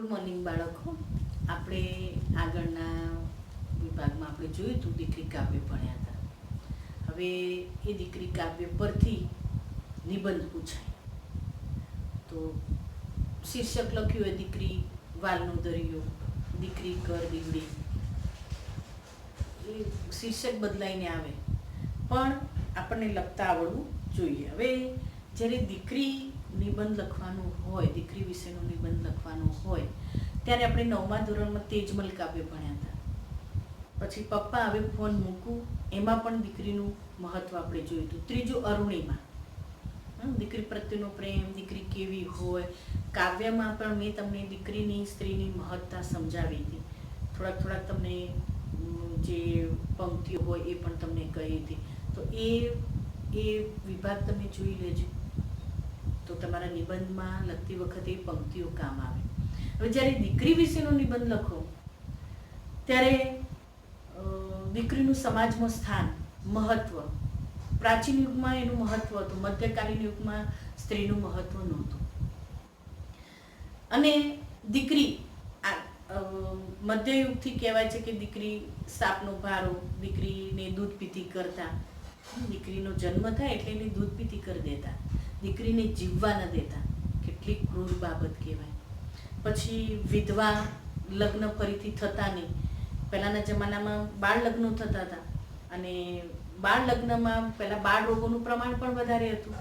Good morning બાળકો આપણે આગળના વિભાગમાં આપણે જોયું હતું, દીકરી કાવ્ય ભણ્યા હતા. હવે એ દીકરી કાવ્ય પરથી નિબંધ પૂછાય. તો શીર્ષક લખ્યું હોય દીકરી વાલનો દરિયો, દીકરી કર દીવડી એ શીર્ષક બદલાઈને આવે. પણ આપણને લખતા આવડવું જોઈએ. હવે જ્યારે દીકરી નિબંધ લખવાનું હોય, દીકરી વિશેનો નિબંધ લખવાનો હોય, ત્યારે આપણે નવમા ધોરણમાં તેજમલ કાવ્ય ભણ્યા હતા. પછી પપ્પા હવે ફોન મૂકું, એમાં પણ દીકરીનું મહત્વ આપણે જોયું હતું. ત્રીજું અરુણિમા. દીકરી પ્રત્યેનો પ્રેમ, દીકરી કેવી હોય, કાવ્યમાં પણ મેં તમને દીકરીની સ્ત્રીની મહત્તા સમજાવી હતી. થોડાક થોડાક તમને જે પંક્તિઓ હોય એ પણ તમને કહી હતી. તો એ એ વિભાગ તમે જોઈ લેજો. તો તમારા નિબંધમાં લખતી વખતે પંક્તિઓ કામ આવે. હવે જ્યારે દીકરી વિશેનો નિબંધ લખો, ત્યારે દીકરીનું સમાજમાં સ્થાન, મહત્વ. પ્રાચીન યુગમાં એનું મહત્વ હતું, મધ્યકાલીન યુગમાં સ્ત્રીનું મહત્વ નહોતું. અને દીકરી મધ્યયુગથી કહેવાય છે કે દીકરી સાપનો ભારો, દીકરીને દૂધ પીતી કરતા. દીકરીનો જન્મ થાય એટલે એને દૂધ પીતી કરી દેતા. દીકરીને જીવવા ન દેતા. કેટલી ક્રૂર બાબત કહેવાય. પછી વિધવા લગ્ન ફરીથી થતા નહીં. પહેલાંના જમાનામાં બાળ લગ્નો થતા હતા અને બાળ લગ્નમાં પહેલાં બાળ રોગોનું પ્રમાણ પણ વધારે હતું.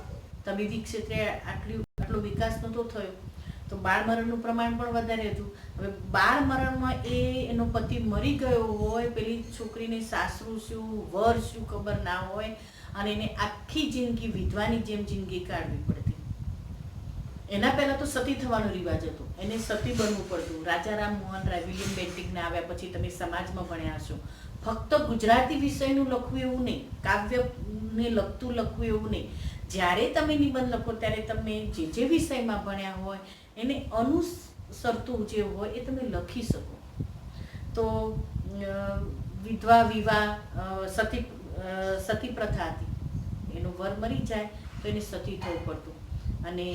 તબીબી ક્ષેત્રે આટલી, આટલો વિકાસ નહોતો થયો. તો બાળ મરણનું પ્રમાણ પણ વધારે હતું. હવે બાળ મરણમાં એ, એનો પતિ મરી ગયો હોય, પેલી છોકરીને સાસરું શું, વર શું ખબર ના હોય અને એને આખી જિંદગી વિધવાની જેમ જિંદગી કાઢવી પડતી. એના પહેલા તો સતી થવાનો રિવાજ હતો. એને સતી બનવું પડતું. રાજારામ મોહન રાય, વિલિયમ બેન્ટિંગના આવ્યા પછી તમે સમાજમાં ભણ્યા હશો. ફક્ત ગુજરાતી વિષયનું લખવું એવું નહીં, કાવ્યને લખતું લખવું એવું નહીં. જ્યારે તમે નિબંધ લખો, ત્યારે તમે જે જે વિષયમાં ભણ્યા હોય, એને અનુસરતું જે હોય એ તમે લખી શકો. તો વિધવા, વિવાહ સતી સતી પ્રથા હતી. એનો વર મરી જાય તો એને સતી થવું પડતું. અને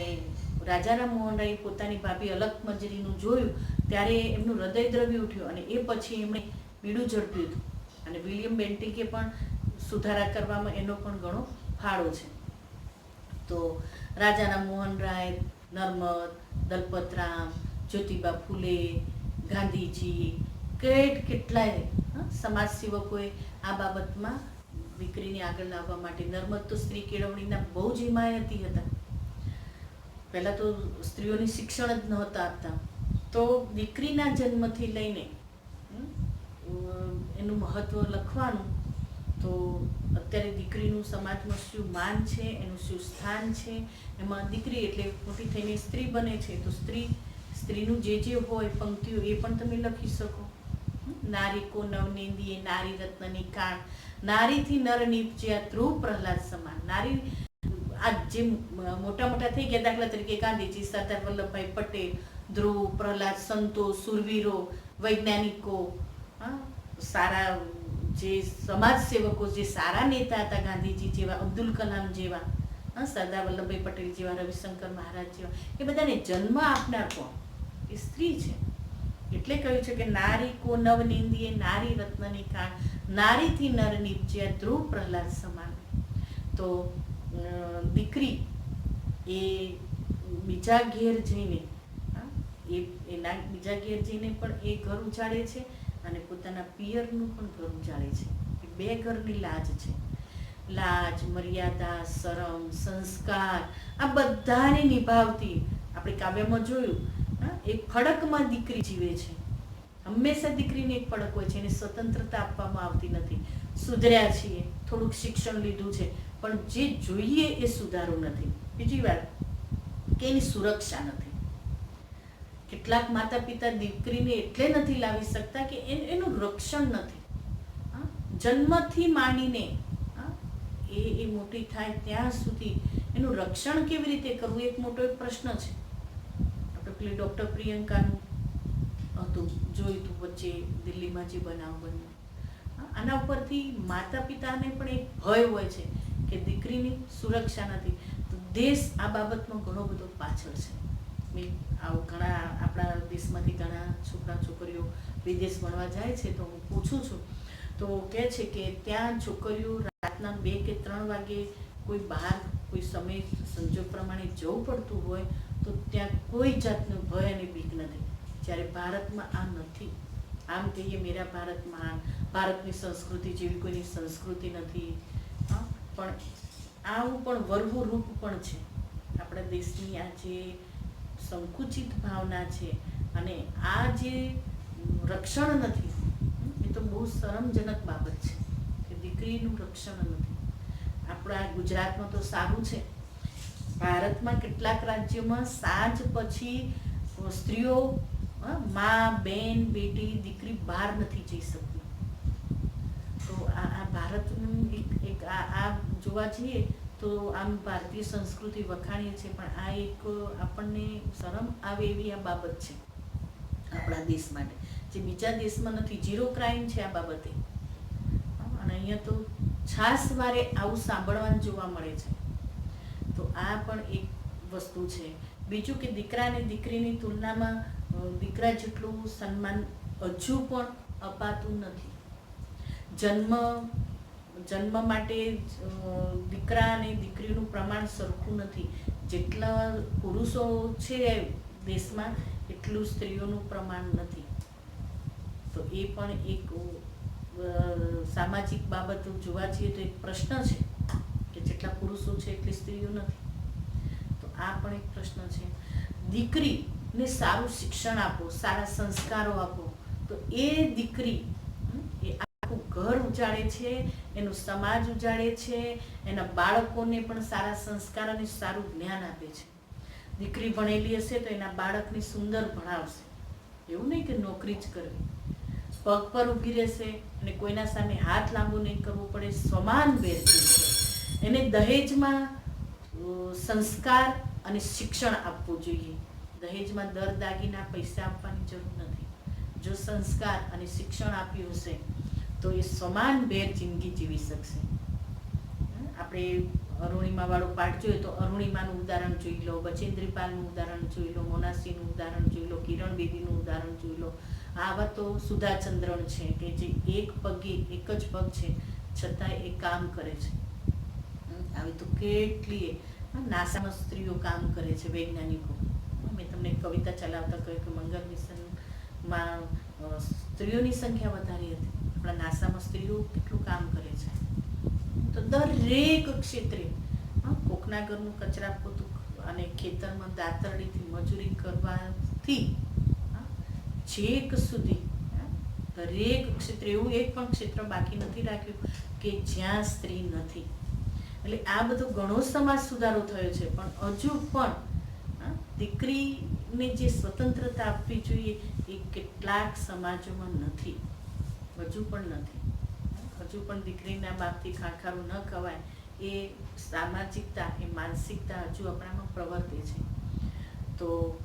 રાજારામ મોહન રાય પોતાની ભાભી અલગ મંજરીનું જોયું ત્યારે એમનું હૃદય દ્રવ્ય ઉઠ્યું અને એ પછી એમણે બીડું ઝડપ્યું હતું. અને વિલિયમ બેન્ટિકે પણ સુધારા કરવામાં એનો પણ ઘણો ફાળો છે. તો રાજારામ મોહન રાય નર્મદ, દલપતરામ, જ્યોતિબા ફૂલે, ગાંધીજી, કેટ કેટલાય સમાજ સેવકોએ આ બાબતમાં દીકરીને આગળ લાવવા માટે નર્મદ તો સ્ત્રી કેળવણીના બહુ જ હિમાયતી હતા. પહેલાં તો સ્ત્રીઓને શિક્ષણ જ નહોતા આપતા. તો દીકરીના જન્મથી લઈને એનું મહત્વ લખવાનું, તો અત્યારે દીકરીનું સમાજમાં શું માન છે, એનું શું સ્થાન છે, એમાં દીકરી એટલે મોટી થઈને સ્ત્રી બને છે. તો સ્ત્રી, સ્ત્રીનું જે જે હોય, પંક્તિઓ એ પણ તમે લખી શકો. હમ, નારી કો નવનેંદીએ નારી રત્નની કાણ. નારીથી નર નીપજ્યા ધ્રુવ પ્રહલાદ સમાન. નારી આ જે મોટા મોટા થઈ ગયા દાખલા તરીકે ગાંધીજી સરદાર વલ્લભભાઈ પટેલ ધ્રુવ પ્રહલાદ સંતો સુરવીરો વૈજ્ઞાનિકો સારા જે સમાજ સેવકો જે સારા નેતા હતા ગાંધીજી જેવા અબ્દુલ કલામ જેવા સરદાર વલ્લભભાઈ પટેલ જેવા રવિશંકર મહારાજ જેવા એ બધાને જન્મ આપનાર કોણ? એ સ્ત્રી છે. એટલે કહ્યું છે કે નારી કો નવ નિંદીએ નારી રત્નની કાળ નારીથી નર નીપજ્યા ધ્રુવ પ્રહલાદ સમાન તો દીકરી એ બીજા ઘેર જઈને એ એના બીજા ઘેર જઈને પણ એ ઘર ઉજાડે છે અને પોતાના પિયરનું પણ ઘર ઉજાડે છે. એ બે ઘરની લાજ છે. લાજ, મર્યાદા, શરમ, સંસ્કાર, આ બધાને નિભાવતી આપણે કાવ્યમાં જોયું એક ફડકમાં દીકરી જીવે છે. હંમેશા દીકરીને એક ફડક હોય છે, એને સ્વતંત્રતા આપવામાં આવતી નથી. સુધર્યા છીએ, થોડુંક શિક્ષણ લીધું છે, પણ જે જોઈએ એ સુધારો નથી. બીજી વાત, કે એની સુરક્ષા નથી. કેટલાક માતા પિતા દીકરીને એટલે નથી લાવી શકતા કે એનું રક્ષણ નથી? જન્મથી માંડીને એ એ મોટી થાય ત્યાં સુધી એનું રક્ષણ કેવી રીતે કરવું એક મોટો પ્રશ્ન છે. પેલી ડૉક્ટર પ્રિયંકાનું હતું, જોયું વચ્ચે દિલ્હીમાં જે બનાવ બન્યો. આના ઉપરથી માતા પિતાને પણ એક ભય હોય છે કે દીકરીની સુરક્ષા નથી. તો દેશ આ બાબતમાં ઘણો બધો પાછળ છે. મેં આવું ઘણા, આપણા દેશમાંથી ઘણા છોકરા, છોકરીઓ વિદેશ ભણવા જાય છે, તો હું પૂછું છું. તો કહે છે કે ત્યાં છોકરીઓ રાતના બે કે ત્રણ વાગે કોઈ બહાર કોઈ સમય, સંજોગ પ્રમાણે જવું પડતું હોય તો ત્યાં કોઈ જાતનું ભય અને બીક નથી. જ્યારે ભારતમાં આ નથી. આમ કહીએ મેરા ભારત મહાન ભારતની સંસ્કૃતિ જેવી કોઈની સંસ્કૃતિ નથી. પણ આવું પણ વરવું રૂપ પણ છે. આપણા દેશની આ જે સંકુચિત ભાવના છે અને આ જે રક્ષણ નથી, એ તો બહુ શરમજનક બાબત છે કે દીકરીનું રક્ષણ નથી. આપણા ગુજરાતમાં તો સારું છે. ભારતમાં કેટલાક રાજ્યોમાં સાંજ પછી સ્ત્રીઓ મા, બેન, બેટી, દીકરી બહાર નથી જઈ શકતી. તો આ ભારતનું એક આ જોવા જઈએ તો આમ ભારતીય સંસ્કૃતિ વખાણીએ છીએ પણ આ એક આપણને શરમ આવે એવી આ બાબત છે, આપણા દેશ માટે. જે બીજા દેશમાં નથી, ઝીરો ક્રાઇમ છે આ બાબતે. અને અહીંયા તો છાસ વારે આવું સાંભળવાનું જોવા મળે છે. આ પણ એક વસ્તુ છે. બીજું કે દીકરા અને દીકરીની તુલનામાં દીકરા જેટલું સન્માન હજુ પણ અપાતું નથી. જન્મ જન્મ માટે દીકરા અને દીકરીનું પ્રમાણ સરખું નથી. જેટલા પુરુષો છે દેશમાં, એટલું સ્ત્રીઓનું પ્રમાણ નથી. તો એ પણ એક સામાજિક બાબત જોવા જઈએ તો એક પ્રશ્ન છે કે જેટલા પુરુષો છે એટલી સ્ત્રીઓ નથી. આ પણ એક પ્રશ્ન છે. દીકરીને સારું શિક્ષણ આપો, સારા સંસ્કારો આપો, તો એ દીકરી એ આખું ઘર ઉજાડે છે, એનું સમાજ ઉજાડે છે, એના બાળકોને પણ સારા સંસ્કાર અને સારું જ્ઞાન આપે છે. દીકરી ભણેલી હશે તો એના બાળકને સુંદર ભણાવશે. એવું નહીં કે નોકરી જ કરવી. પગ પર ઊભી રહેશે અને કોઈના સામે હાથ લાંબો નહીં કરવો પડે, સમાન બેર એને દહેજમાં સંસ્કાર અને શિક્ષણ આપવું જોઈએ. દહેજમાં દર દાગીના પૈસા આપવાની જરૂર નથી. જો સંસ્કાર અને શિક્ષણ આપ્યું હશે, તો એ સમાન બેર જિંદગી જીવી શકશે. આપણે અરુણિમા વાળો પાઠ જોઈએ તો અરુણિમાનું ઉદાહરણ જોઈ લો બચેન્દ્રીપાલનું ઉદાહરણ જોઈ લો, મોનાસીનું ઉદાહરણ જોઈ લો, કિરણ બેદીનું ઉદાહરણ જોઈ લો. આવા તો સુધાચંદ્રણ છે કે જે એક પગે એક જ પગ છે છતાં એ કામ કરે છે. આવી તો કેટલી નાસામાં સ્ત્રીઓ કામ કરે છે વૈજ્ઞાનિકો. મેં તમને કવિતા ચલાવતા કહ્યું કે મંગળ મિશનમાં સ્ત્રીઓની સંખ્યા વધારી હતી. આપણા નાસામાં સ્ત્રીઓ કેટલું કામ કરે છે? તો દરેક ક્ષેત્રે કોકના ઘરનું કચરા પોતું અને ખેતરમાં દાતરડીથી મજૂરી કરવાથી છેક સુધી દરેક ક્ષેત્રે એવું એક પણ ક્ષેત્ર બાકી નથી રાખ્યું કે જ્યાં સ્ત્રી નથી. એટલે આ બધો ઘણો સમાજ સુધારો થયો છે. પણ હજુ પણ દીકરીને જે સ્વતંત્રતા આપવી જોઈએ એ કેટલાક સમાજોમાં નથી. હજુ પણ નથી. હજુ પણ દીકરીના બાપથી ખાખારું ન ખવાય. એ સામાજિકતા, એ માનસિકતા હજુ આપણામાં પ્રવર્તે છે. તો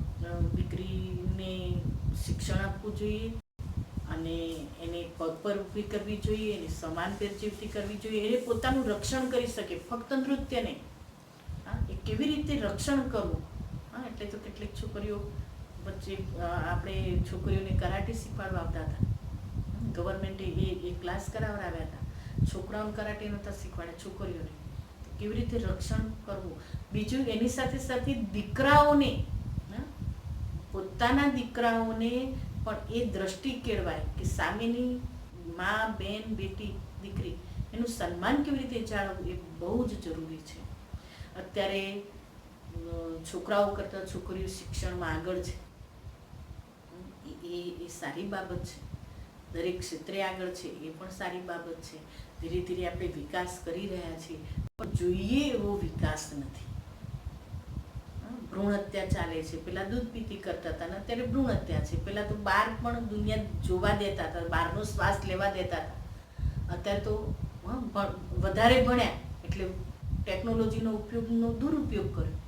દીકરીને શિક્ષણ આપવું જોઈએ અને પગ પર ઊભી કરવી જોઈએ એને સમાન પેરજીવતી કરવી જોઈએ. એને પોતાનું રક્ષણ કરી શકે, ફક્ત નૃત્ય નહીં. હા, એ કેવી રીતે રક્ષણ કરવું? હા, એટલે તો કેટલીક છોકરીઓ વચ્ચે આપણે છોકરીઓને કરાટે શીખવાડવા આવતા હતા. ગવર્મેન્ટે એ એ ક્લાસ કરાવડાવ્યા હતા. છોકરાઓને કરાટે નહોતા શીખવાડે છોકરીઓને. કેવી રીતે રક્ષણ કરવું? બીજું, એની સાથે સાથે દીકરાઓને પોતાના દીકરાઓને પણ એ દ્રષ્ટિ કેળવાય સામેની મા, બેન, બેટી, દીકરી, એનું સન્માન કેવી રીતે જાળવવું એ બહુ જ જરૂરી છે. અત્યારે છોકરાઓ કરતાં છોકરીઓ શિક્ષણમાં આગળ છે. એ, એ- સારી બાબત છે. દરેક ક્ષેત્રે આગળ છે, એ પણ સારી બાબત છે. ધીરે ધીરે આપણે વિકાસ કરી રહ્યા છીએ. પણ જોઈએ એવો વિકાસ નથી. ભ્રૂણ હત્યા ચાલે છે. પેલા દૂધ પીતી કરતા હતા ને અત્યારે ભ્રૂણ હત્યા છે. પેલા તો બહાર પણ દુનિયા જોવા દેતા હતા. બહારનો શ્વાસ લેવા દેતા હતા. અત્યારે તો વધારે ભણ્યા. એટલે ટેકનોલોજીનો ઉપયોગનો દુરુપયોગ કર્યો.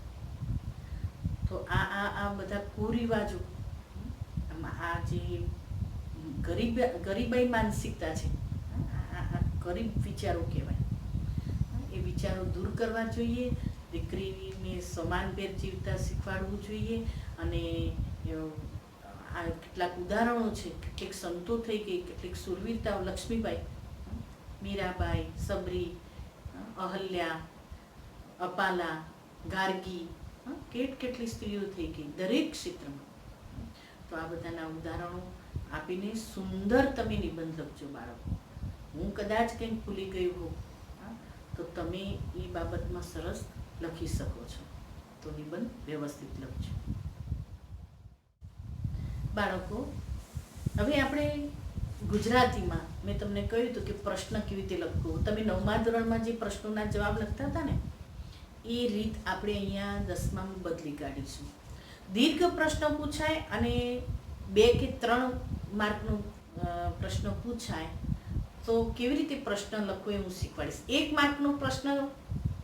તો આ આ આ બધા કુરિવાજો આ જે ગરીબ, ગરીબાઈ માનસિકતા છે ગરીબ વિચારો કહેવાય. એ વિચારો દૂર કરવા જોઈએ. દીકરીને સમાન પેર જીવતા શીખવાડવું જોઈએ અને આ કેટલાક ઉદાહરણો છે. કેટલીક સંતો થઈ ગઈ, કેટલીક સુરવીરતાઓ લક્ષ્મીબાઈ, મીરાબાઈ, સબરી, અહલ્યા, અપાલા, ગાર્ગી કેટ કેટલી સ્ત્રીઓ થઈ ગઈ દરેક ક્ષેત્રમાં. તો આ બધાના ઉદાહરણો આપીને સુંદર તમે નિબંધ લખજો બાળકો. હું કદાચ કંઈક ભૂલી ગયું હોઉં તો તમે એ બાબતમાં સરસ લખી શકો છો. તો નિબંધ વ્યવસ્થિત લખજો. બાળકો, હવે આપણે ગુજરાતીમાં મેં તમને કહ્યું હતું કે પ્રશ્ન કેવી રીતે લખવો. તમે નવમા ધોરણમાં જે પ્રશ્નોના જવાબ લખતા હતા ને, એ રીત આપણે અહીંયા દસમામાં બદલી કાઢીશું. દીર્ઘ પ્રશ્ન પૂછાય અને બે કે ત્રણ માર્કનો પ્રશ્ન પૂછાય, તો કેવી રીતે પ્રશ્ન લખવો એ હું શીખવાડીશ. એક માર્કનો પ્રશ્ન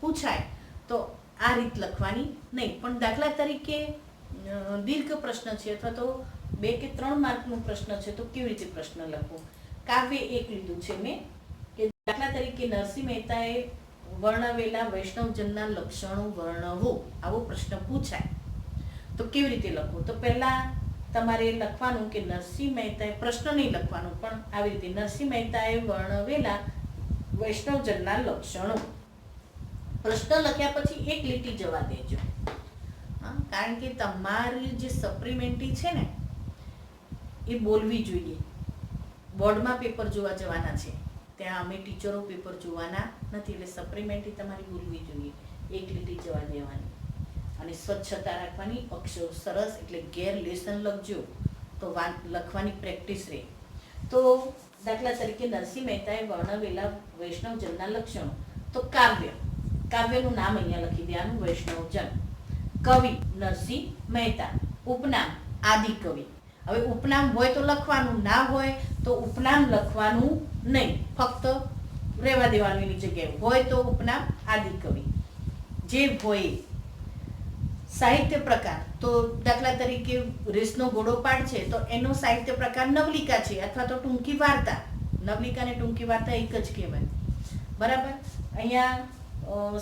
પૂછાય તો આ રીત લખવાની નહીં. પણ દાખલા તરીકે દીર્ઘ પ્રશ્ન છે અથવા તો બે કે ત્રણ માર્કનો પ્રશ્ન છે તો કેવી રીતે પ્રશ્ન લખવો? કાવ્ય એક લીધું છે મેં કે દાખલા તરીકે નરસિંહ મહેતાએ વર્ણવેલા વૈષ્ણવજનના લક્ષણો વર્ણવો. આવો પ્રશ્ન પૂછાય. તો કેવી રીતે લખવું? તો પહેલા તમારે લખવાનું કે નરસિંહ મહેતાએ પ્રશ્ન નહીં લખવાનો, પણ આવી રીતે નરસિંહ મહેતાએ વર્ણવેલા વૈષ્ણવજનના લક્ષણો. પ્રશ્ન લખ્યા પછી એક લીટી જવા દેજો. કારણ કે તમારી જે સપ્લિમેન્ટરી છે ને, એ બોલવી જોઈએ. બોર્ડમાં પેપર જોવા જવાના છે. ત્યાં અમે ટીચરો પેપર જોવાના નથી, એટલે સપ્લિમેન્ટરી તમારી બોલવી જોઈએ. એક લીટી જવા દેવાની. અને સ્વચ્છતા રાખવાની અક્ષરો સરસ, એટલે ગેર લેસન લખજો, તો લખવાની પ્રેક્ટિસ રહે. તો દાખલા તરીકે નરસિંહ મહેતાએ વર્ણવેલા વૈષ્ણવજનના લક્ષણો. તો કાવ્ય. કાવ્યનું નામ અહીંયા લખી દેવાનું વૈષ્ણવજન કવિ નરસિંહ મહેતા, ઉપનામ આદિ કવિ. હવે ઉપનામ હોય તો લખવાનું, ના હોય તો ઉપનામ લખવાનું નહીં. ફક્ત રહેવા દેવાનું એની જગ્યાએ. હોય તો ઉપનામ આદિ કવિ. જે હોય સાહિત્ય પ્રકાર, તો દાખલા તરીકે રેસનો ઘોડોપાડ છે, તો એનો સાહિત્ય પ્રકાર નવલિકા છે, અથવા તો ટૂંકી વાર્તા. નવલિકા અને ટૂંકી વાર્તા એક જ કહેવાય. બરાબર? અહીંયા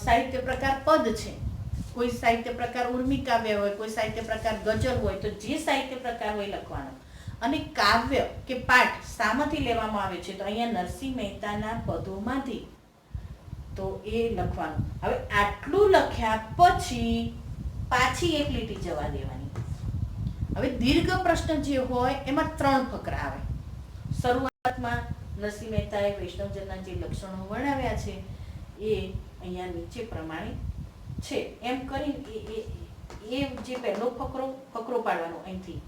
સાહિત્ય પ્રકાર પદ છે. કોઈ સાહિત્ય પ્રકાર ઉર્મી કાવ્ય હોય, કોઈ સાહિત્ય પ્રકાર ગઝલ હોય, તો જે સાહિત્ય પ્રકાર હોય લખવાનો. અને કાવ્ય કે પાઠ શામાંથી લેવામાં આવે છે, તો અહીંયા નરસિંહ મહેતાના પદોમાંથી તો એ લખવાનું. હવે આટલું લખ્યા પછી પાછી એક લીટી જવા દેવાની. હવે દીર્ઘ પ્રશ્ન જે હોય, એમાં ત્રણ ફકરા આવે. શરૂઆતમાં નરસિંહ મહેતાએ વૈષ્ણવજનના જે લક્ષણો વર્ણવ્યા છે, એ અહીંયા નીચે પ્રમાણે છે. એમ કરી એ જે પહેલો ફકરો ફકરો પાડવાનો અહીંથી.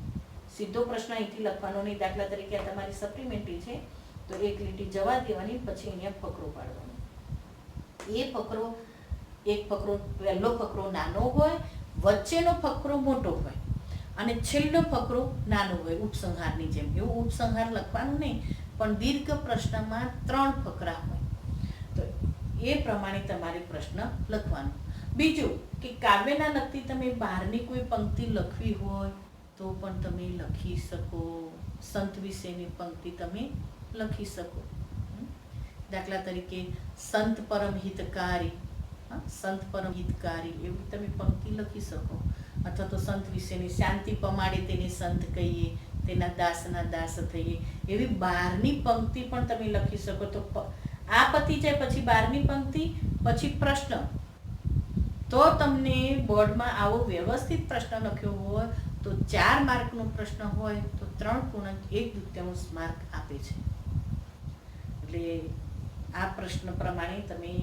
સીધો પ્રશ્ન અહીંથી લખવાનો નહીં. દાખલા તરીકે આ તમારી સપ્લિમેન્ટરી છે, તો એક લીટી જવા દેવાની, પછી અહીંયા ફકરો પાડવાનો. એ ફકરો, એક ફકરો, પહેલો ફકરો નાનો હોય, વચ્ચેનો ફકરો મોટો હોય. અને છેલ્લો ફકરો નાનો હોય, ઉપસંહારની જેમ. એવું ઉપસંહાર લખવાનું નહીં, પણ દીર્ઘ પ્રશ્નમાં ત્રણ ફકરા હોય. એ પ્રમાણે તમારે પ્રશ્ન લખવાનો. બીજું કે કાવ્યના લગતી તમે બહારની કોઈ પંક્તિ લખવી હોય, તો પણ તમે લખી શકો. સંત વિશેની પંક્તિ તમે લખી શકો. દાખલા તરીકે, સંત પરમ હિતકારી. સંત પરમ હિતકારી, એવી તમે પંક્તિ લખી શકો. અથવા તો સંત વિશેની શાંતિ પમાડે તેને સંત કહીએ, તેના દાસના દાસ થઈએ. એવી બહારની પંક્તિ પણ તમે લખી શકો. તો આ પતી જાય પછી બારમી પંક્તિ, પછી પ્રશ્ન. તો તમને બોર્ડમાં આવો વ્યવસ્થિત પ્રશ્ન લખ્યો હોય, તો ચાર માર્કનો પ્રશ્ન હોય, તો ત્રણ પૂર્ણાંક એક દૃત્યાંશ માર્ક આપે છે. એટલે આ પ્રશ્ન પ્રમાણે તમે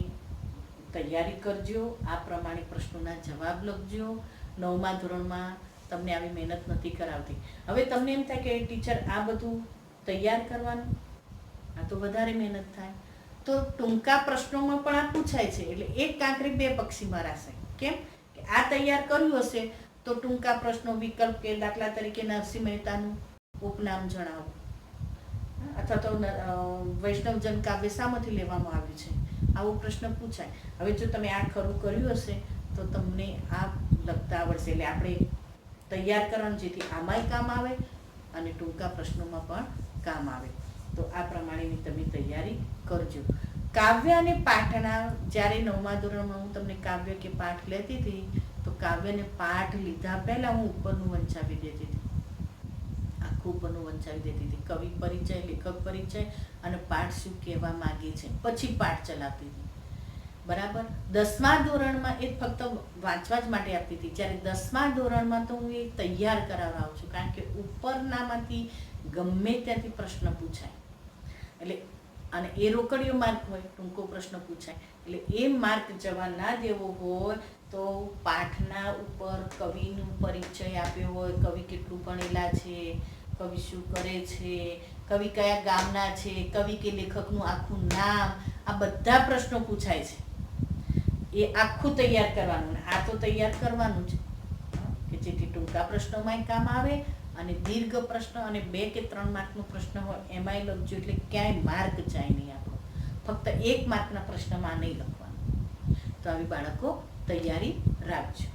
તૈયારી કરજો, આ પ્રમાણે પ્રશ્નોના જવાબ લખજો. નવમા ધોરણમાં તમને આવી મહેનત નથી કરાવતી. હવે તમને એમ થાય કે, ટીચર, આ બધું તૈયાર કરવાનું? આ તો વધારે મહેનત થાય. તો ટૂંકા પ્રશ્નોમાં પણ આ પૂછાય છે. એટલે એક કાંકરી બે પક્ષી મરાશે કેમ? કે આ તૈયાર કર્યું હશે તો ટૂંકા પ્રશ્નો વિકલ્પ કે દાખલા તરીકે નરસિંહ મહેતાનું ઉપનામ જણાવો. અથવા તો વૈષ્ણવજન કાવ્ય શામાંથી લેવામાં આવ્યું છે. આવો પ્રશ્ન પૂછાય. હવે જો તમે આ ખરું કર્યું હશે, તો તમને આ લખતા આવડશે. એટલે આપણે તૈયાર કરવાનું જેથી આમાંય કામ આવે અને ટૂંકા પ્રશ્નોમાં પણ કામ આવે. તો આ પ્રમાણેની તમે તૈયારી કરજો. કાવ્ય અને પાઠના, જ્યારે નવમા ધોરણમાં હું તમને કાવ્ય કે પાઠ લેતી હતી, તો કાવ્યને પાઠ લીધા પહેલા હું ઉપરનું વંચાવી દેતી હતી. આખું ઉપરનું વંચાવી દેતી હતી. કવિ પરિચય, લેખક પરિચય અને પાઠ શું કહેવા માગે છે, પછી પાઠ ચલાવતી હતી. બરાબર? દસમા ધોરણમાં એ ફક્ત વાંચવા જ માટે આપતી હતી. જ્યારે દસમા ધોરણમાં તો હું એ તૈયાર કરાવડાવું છું. કારણ કે ઉપરનામાંથી ગમે ત્યાંથી પ્રશ્ન પૂછાય. એટલે, અને એ રોકડીયો માર્ગ હોય, ટૂંકો પ્રશ્ન પૂછાય. એટલે એ માર્ગ જવા ના દેવો હોય, તો પાઠના ઉપર કવિનું પરિચય આપ્યો હોય, કવિ કેટલું ભણેલા છે, કવિ શું કરે છે, કવિ કયા ગામના છે, કવિ કે લેખકનું આખું નામ, આ બધા પ્રશ્નો પૂછાય છે. એ આખું તૈયાર કરવાનું, આ તો તૈયાર કરવાનું છે કે જેથી ટૂંકા પ્રશ્નોમાં કામ આવે અને દીર્ઘ પ્રશ્ન અને બે કે ત્રણ માર્કનો પ્રશ્ન હોય, એમાંય લખજો એટલે ક્યાંય માર્ક જાય નહીં આપણો. ફક્ત એક માર્કના પ્રશ્નમાં નહીં લખવાનું. તો આવી બાળકો તૈયારી રાખજો.